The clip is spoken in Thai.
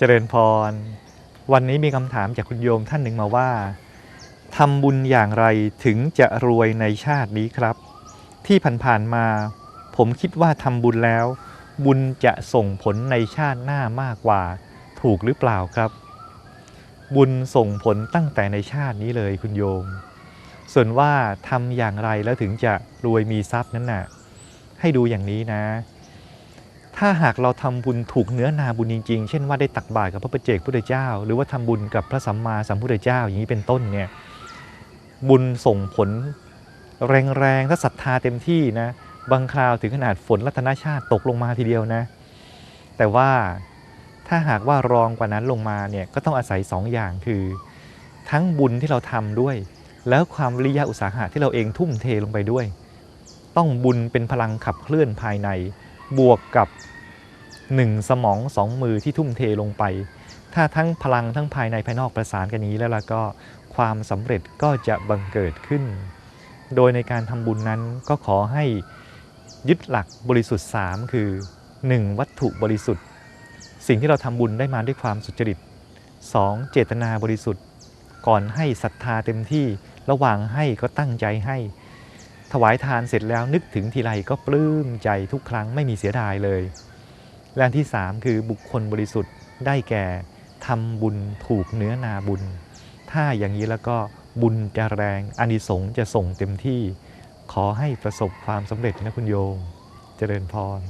เจริญพร วันนี้มีคำถามจากคุณโยมท่านหนึ่งมาว่าทำบุญอย่างไรถึงจะรวยในชาตินี้ครับ ที่ผ่านๆมา ผมคิดว่าทำบุญแล้ว บุญจะส่งผลในชาติหน้ามากกว่า ถูกหรือเปล่าครับ บุญส่งผลตั้งแต่ในชาตินี้เลยคุณโยม ส่วนว่าทำอย่างไรแล้วถึงจะรวยมีทรัพย์นั้นน่ะ ให้ดูอย่างนี้นะ ถ้าหากเราทำบุญถูกเนื้อนาบุญจริงๆ เช่นว่าได้ตักบาตรกับพระประเจกพุทธเจ้า หรือว่าทำบุญกับพระสัมมาสัมพุทธเจ้าอย่างนี้เป็นต้นเนี่ยบุญส่งผลแรงๆถ้าศรัทธาเต็มที่นะบางคราวถึงขนาดฝนรัตนชาติตกลงมาทีเดียวนะ แต่ว่าถ้าหากว่ารองกว่านั้นลงมาเนี่ยก็ต้องอาศัยสองอย่างคือ ทั้งบุญที่เราทำด้วย แล้วความวิริยะอุตสาหะที่เราเองทุ่มเทลงไปด้วย ต้องบุญเป็นพลังขับเคลื่อนภายใน บวกกับหนึ่งสมองสองมือที่ทุ่มเทลงไป ถ้าทั้งพลังทั้งภายในภายนอกประสานกันนี้แล้วล่ะก็ความสำเร็จก็จะบังเกิดขึ้น โดยในการทำบุญนั้นก็ขอให้ยึดหลักบริสุทธิ์ 3 คือ 1. วัตถุบริสุทธิ์ สิ่งที่เราทำบุญได้มาด้วยความสุจริต 2. เจตนาบริสุทธิ์ ก่อนให้ศรัทธาเต็มที่ระหว่างให้ก็ตั้งใจให้ ถวายทานเสร็จแล้วนึกถึงทีไรก็ปลื้มใจทุกครั้งไม่มีเสียดายเลย และที่3คือบุคคลบริสุทธิ์ได้แก่ทำบุญถูกเนื้อนาบุญ ถ้าอย่างนี้แล้วก็บุญจะแรงอานิสงส์จะส่งเต็มที่ ขอให้ประสบความสำเร็จนะคุณโยม เจริญพร